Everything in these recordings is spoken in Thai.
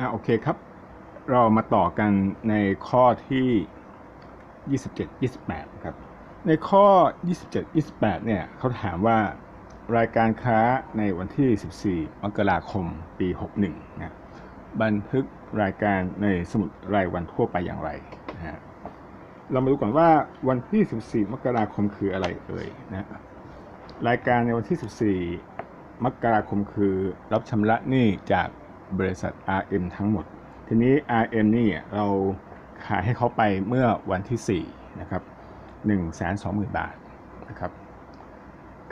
อ่าโอเคครับ เรามาต่อกันในข้อที่ 27 28ครับ ในข้อ 27 28เนี่ยเขาถามว่ารายการค้าในวันที่ 14 มกราคม ปี 61นะบันทึกรายการในสมุดรายวันทั่วไปอย่างไรนะฮะเรามาดูก่อนว่าวันที่ 14 มกราคมคืออะไรเอ่ยนะรายการในวันที่ 14 มกราคมคือรับชำระหนี้จาก บริษัท RM ทั้งหมด ทีนี้ RM นี่เราขายให้เขาไปเมื่อวันที่4นะครับ120,000 บาทนะครับ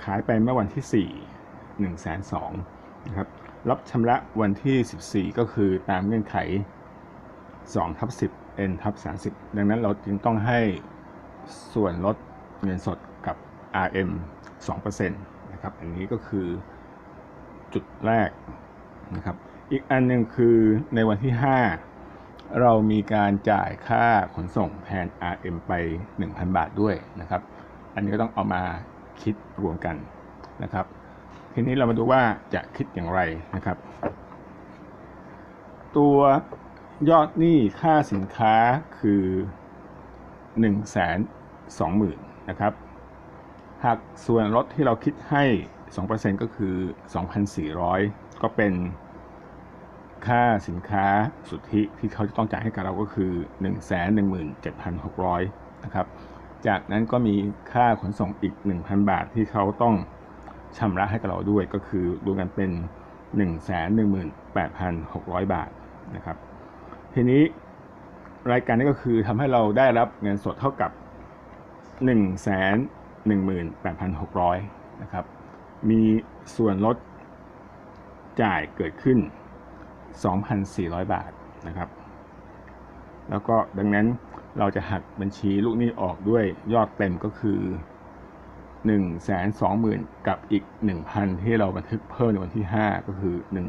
ขายไปเมื่อวันที่ 4 1 2 0 0 0นะครับรับชำระวันที่ 14 ก็คือตามเงื่อนไข2ทับ10 n ทับ30 ดังนั้นเราจึงต้องให้ส่วนลดเงินสดกับ RM 2%นะครับ อันนี้ก็คือจุดแรกนะครับ อีกอันหนึ่งคือในวันที่ 5 เรามีการจ่ายค่าขนส่งแทน RM ไป 1,000 บาทด้วยนะครับ อันนี้ก็ต้องเอามาคิดรวมกันนะครับ ทีนี้เรามาดูว่าจะคิดอย่างไรนะครับ ตัวยอดหนี้ค่าสินค้าคือ 1 2 0 0 0 0นะครับหากส่วนลดที่เราคิดให้ 2%ก็คือ 2,400 ก็เป็น ค่าสินค้าสุทธิที่เขาจะต้องจ่ายให้กับเราก็คือ 117,600นะครับ จากนั้นก็มีค่าขนส่งอีก 1,000 บาทที่เขาต้องชำระให้กับเราด้วยก็คือรวมกันเป็น 118,600 บาทนะครับ ทีนี้รายการนี้ก็คือทำให้เราได้รับเงินสดเท่ากับ 118,600นะครับ มีส่วนลดจ่ายเกิดขึ้น 2,400 บาทนะครับ แล้วก็ดังนั้นเราจะหักบัญชีลูกหนี้ออกด้วยยอดเต็มก็คือ 1 2 0 0 0 0 กับอีก 1,000 ที่เราบันทึกเพิ่มในวันที่ 5 ก็คือ 1 2 1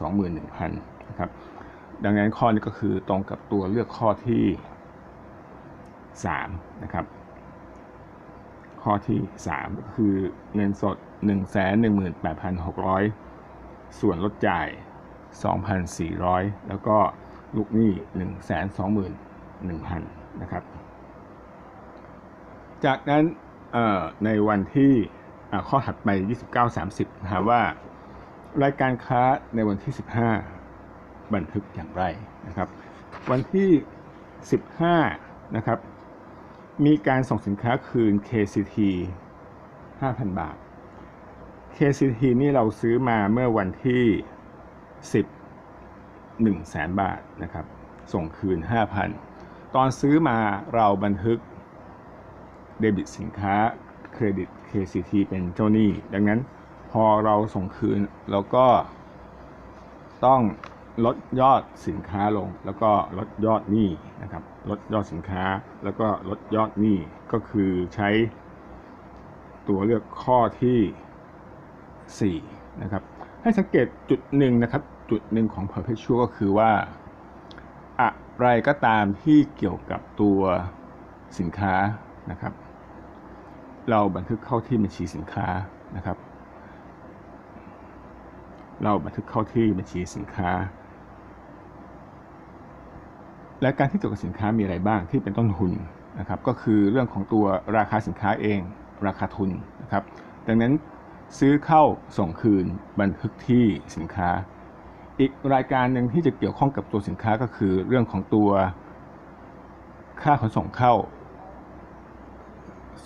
0 0 0นะครับ ดังนั้นข้อนี้ก็คือตรงกับตัวเลือกข้อที่ 3 นะครับ ข้อที่ 3 ก็คือเงินสด 118,600 ส่วนลดจ่าย 2,400 แล้วก็ลูกหนี้ 121,000นะครับ จากนั้นในวันที่ข้อถัดไป 29-30ถามว่ารายการค้าในวันที่ 15 บันทึกอย่างไรนะครับ วันที่ 15 นะครับ มีการส่งสินค้าคืน KCT 5,000 บาท KCT นี่เราซื้อมาเมื่อวันที่ 10 1แสนบาทนะครับ ส่งคืน 5,000 ตอนซื้อมาเราบันทึกเดบิตสินค้าเครดิต KCT เป็นเจ้าหนี้ ดังนั้นพอเราส่งคืนเราก็ต้องลดยอดสินค้าลง แล้วก็ลดยอดหนี้นะครับลดยอดสินค้าแล้วก็ลดยอดหนี้ก็คือใช้ตัวเลือกข้อที่ 4 นะครับ ให้สังเกตจุดหนึ่งนะครับ จุดหนึ่งของ perpetual ก็คือว่า อะไรก็ตามที่เกี่ยวกับตัวสินค้านะครับ เราบันทึกเข้าที่บัญชีสินค้านะครับ เราบันทึกเข้าที่บัญชีสินค้า และการที่เกี่ยวกับสินค้ามีอะไรบ้างที่เป็นต้นทุนนะครับ ก็คือเรื่องของตัวราคาสินค้าเอง ราคาทุนนะครับ ดังนั้นซื้อเข้าส่งคืนบันทึกที่สินค้า อีกรายการหนึ่งที่จะเกี่ยวข้องกับตัวสินค้าก็คือเรื่องของตัวค่าขนส่งเข้า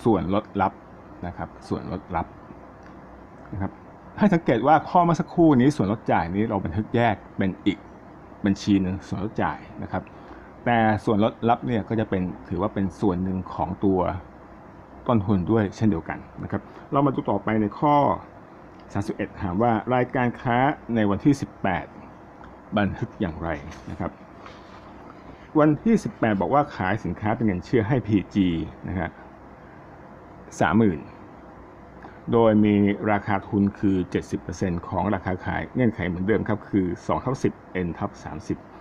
ส่วนลดรับนะครับ ส่วนลดรับนะครับให้สังเกตว่าข้อเมื่อสักครู่นี้ส่วนลดจ่ายนี้เราบันทึกแยกเป็นอีกบัญชีหนึ่งส่วนลดจ่ายนะครับ แต่ส่วนลดรับเนี่ยก็จะเป็นถือว่าเป็นส่วนหนึ่งของตัวต้นทุนด้วยเช่นเดียวกันนะครับ เรามาดูต่อไปในข้อ 31 ถามว่ารายการค้าในวันที่ 18 บันทึกอย่างไรนะครับ วันที่ 18 บอกว่าขายสินค้าเป็นเงินเชื่อให้ PG นะฮะ30,000โดยมีราคาทุนคือ 70%ของราคาขายเงื่อนไขเหมือนเดิมครับ คือ2ท่า10 n ทับ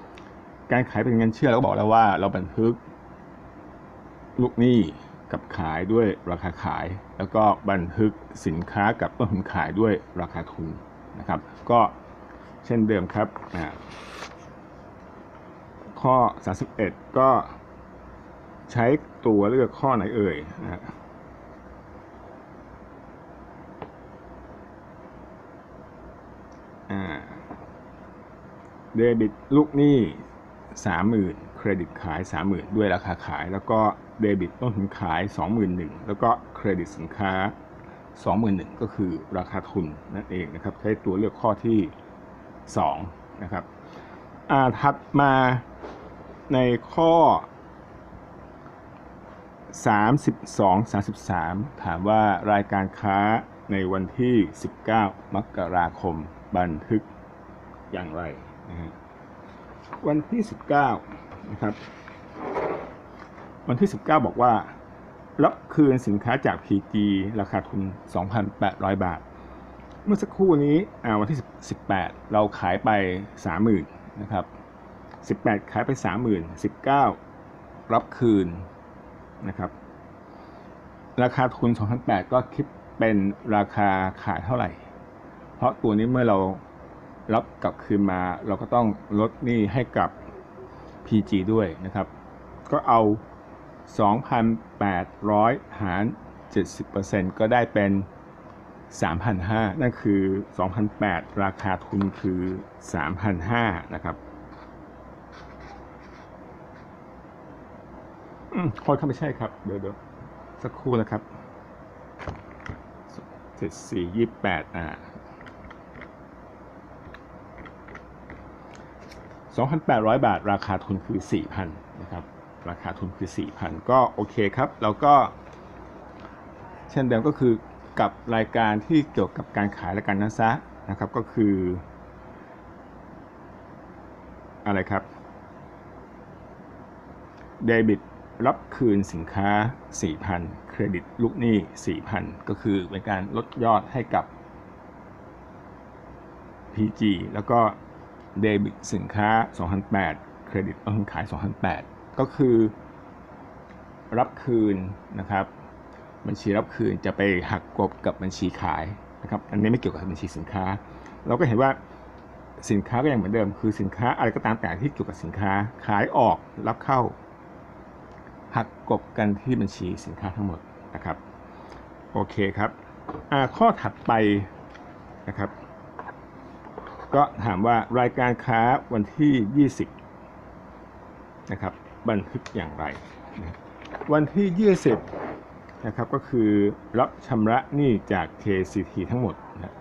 30 การขายเป็นเงินเชื่อเราก็บอกแล้วว่าเราบันทึกลูกหนี้กับขายด้วยราคาขาย แล้วก็บันทึกสินค้ากับต้นทุนขายด้วยราคาทุนนะครับ ก็ เช่นเดิมครับข้อ 31 ก็ใช้ตัวเลือกข้อไหนเอ่ยนะฮะอ่าเดบิตลูกหนี้สามหมื่นเครดิตขายสามหมื่นด้วยราคาขาย แล้วก็เดบิตต้นทุนขายสองหมื่นหนึ่งแล้วก็เครดิตสินค้าสองหมื่นหนึ่งก็คือราคาทุนนั่นเองนะครับ ใช้ตัวเลือกข้อที่ สองนะครับถัดมาในข้อ 32 33 ถามว่ารายการค้าในวันที่ 19 มกราคมบันทึกอย่างไรนะฮะวันที่ 19 นะครับ วันที่ 19 บอกว่า รับคืนสินค้าจาก PG ราคาทุน 2,800 บาท เมื่อสักครู่นี้วันที่ 18 เราขายไป 30,000นะครับ 18 ขายไป 30,000 19 รับคืนนะครับ ราคาทุน2,800ก็คิดเป็นราคาขายเท่าไหร่ เพราะตัวนี้เมื่อเรารับกลับคืนมาเราก็ต้องลดหนี้ให้กับ PG ด้วยนะครับ ก็เอา 2,800 หาร 70%ก็ได้เป็น 3,500 นั่นคือ 2,800 ราคาทุนคือ 3,500 นะครับอืมคนครับไม่ใช่ครับ เดี๋ยวเดี๋ยวสักครู่นะครับเจ็ดสี่ยี่แปดอ่าสองพันแปดร้อยบาท ราคาทุนคือสี่พันนะครับ ราคาทุนคือสี่พันก็โอเคครับ แล้วก็ เช่นเดิมก็คือ กับรายการที่เกี่ยวกับการขายและการนั้นซะนะครับก็คือ อะไรครับเดบิตรับคืนสินค้า 4,000 เครดิตลูกหนี้ 4,000 ก็คือเป็นการลดยอดให้กับ PG แล้วก็เดบิตสินค้า 2,008 เครดิตต้นทุนขาย 2,008 ก็คือรับคืนนะครับ บัญชีรับคืนจะไปหักกบกับบัญชีขายนะครับอันนี้ไม่เกี่ยวกับบัญชีสินค้า เราก็เห็นว่าสินค้าก็ยังเหมือนเดิม คือสินค้าอะไรก็ตามแต่ที่เกี่ยวกับสินค้าขายออกรับเข้า หักกบกันที่บัญชีสินค้าทั้งหมดนะครับโอเคครับข้อถัดไปนะครับ ก็ถามว่ารายการค้าวันที่ 20นะครับบันทึกอย่างไรนะวันที่ 20 นะครับก็คือรับชำระหนี้จาก KCT ทั้งหมดนะ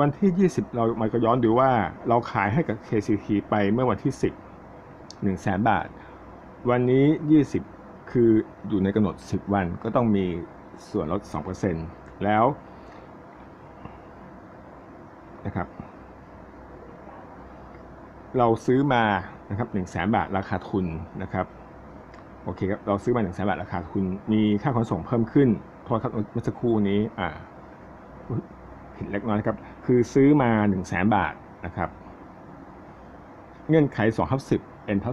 วันที่ 20 เรามาก็ย้อนดูว่าเราขายให้กับ KCT ไปเมื่อวันที่ 10 1 0 0 0 0แบาท วันนี้ 20 คืออยู่ในกำหนด 10 วันก็ต้องมีส่วนลด 2%แล้วนะครับเราซื้อมานะครับ1 0 0 0 0แบาทราคาทุนนะครับ โอเคครับเราซื้อมา1 0 0 0 0แสนบาทราคาทุนมีค่าขนส่งเพิ่มขึ้นโทษครับเมื่อสักครู่นี้อ่าผิดเล็กน้อยครับ คือซื้อมา1 0 0 0 0แสนบาทนะครับ เงื่อนไข2ทับ10 n เท่า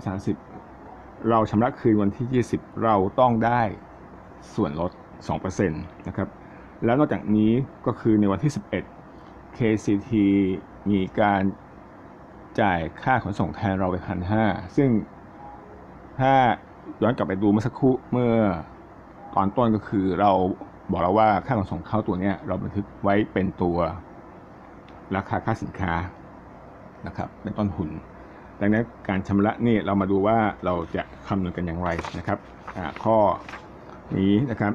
30เราชำระคืนวันที่ 20 เราต้องได้ส่วนลด2%นะครับ แล้วนอกจากนี้ก็คือในวันที่ 11 KCT มีการจ่ายค่าขนส่งแทนเราไปพันห้าซึ่งถ้า ย้อนกลับไปดูเมื่อสักครู่เมื่อตอนต้นก็คือเราบอกแล้วว่าค่าขนส่งเข้าตัวนี้เราบันทึกไว้เป็นตัวราคาค่าสินค้านะครับเป็นต้นทุน ดังนั้นการชำระนี่เรามาดูว่าเราจะคำนวณกันอย่างไรนะครับข้อนี้นะครับ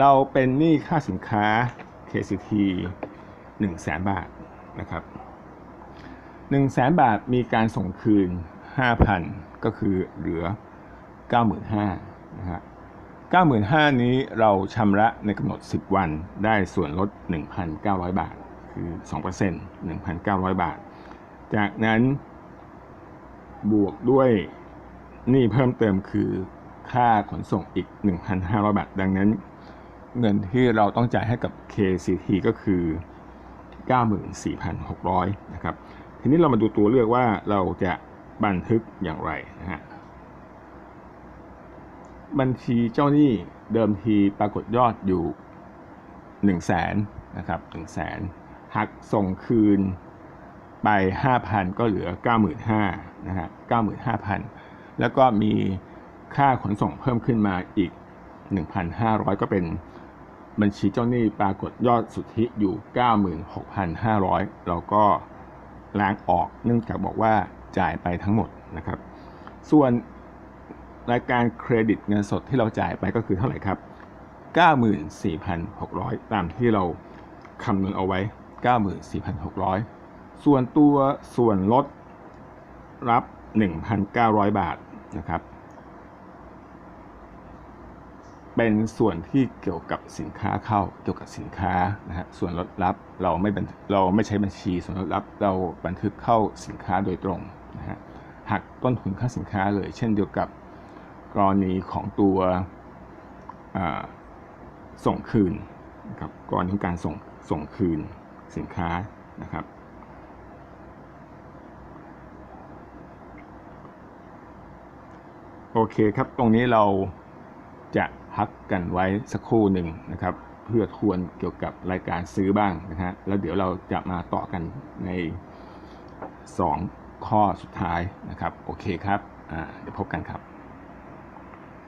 เราเป็นหนี้ค่าสินค้า KCT 1 0 0 0 0แสนบาทนะครับ1 0 0 0 0แสนบาทมีการส่งคืน 5,000 ก็คือเหลือ 95,000นะฮะ95,000 นี้เราชำระในกำหนด 10 วันได้ส่วนลด 1,900 บาท คือ 2% 1,900 บาท จากนั้นบวกด้วยนี้เพิ่มเติมคือค่าขนส่งอีก 1,500 บาท ดังนั้น เงินที่เราต้องจ่ายให้กับ KCT ก็คือ 94,600 นะครับ ทีนี้เรามาดูตัวเลือกว่าเราจะ บันทึกอย่างไรนะฮะบัญชีเจ้าหนี้เดิมทีปรากฏยอดอยู่1 0 0 0 0แสนนะครับ1 0 0 0 0แสนหักส่งคืนไป 5,000 ก็เหลือ 95,000นะฮะ95,000 แล้วก็มีค่าขนส่งเพิ่มขึ้นมาอีก 1,500 ก็เป็นบัญชีเจ้าหนี้ปรากฏยอดสุทธิอยู่ 96,500 เราก็ล้างออกเนื่องจากบอกว่า จ่ายไปทั้งหมดนะครับ ส่วนรายการเครดิตเงินสดที่เราจ่ายไปก็คือเท่าไหร่ครับ 94,600 ตามที่เราคำนวณเอาไว้ 94,600 ส่วนตัวส่วนลดรับ 1,900 บาทนะครับ เป็นส่วนที่เกี่ยวกับสินค้าเข้าเกี่ยวกับสินค้านะฮะส่วนลดรับเราไม่บันเราไม่ใช้บัญชี ส่วนลดรับเราบันทึกเข้าสินค้าโดยตรงนะฮะหักต้นทุนค่าสินค้าเลย เช่นเดียวกับกรณีของตัวส่งคืนนะครับกรณีของการส่งส่งคืนสินค้านะครับโอเคครับ ตรงนี้เราจะ พักกันไว้สักครู่หนึ่งนะครับ เพื่อทวนเกี่ยวกับรายการซื้อบ้างนะฮะแล้วเดี๋ยวเราจะมาต่อกันใน 2 ข้อสุดท้ายนะครับ โอเคครับเดี๋ยวพบกันครับ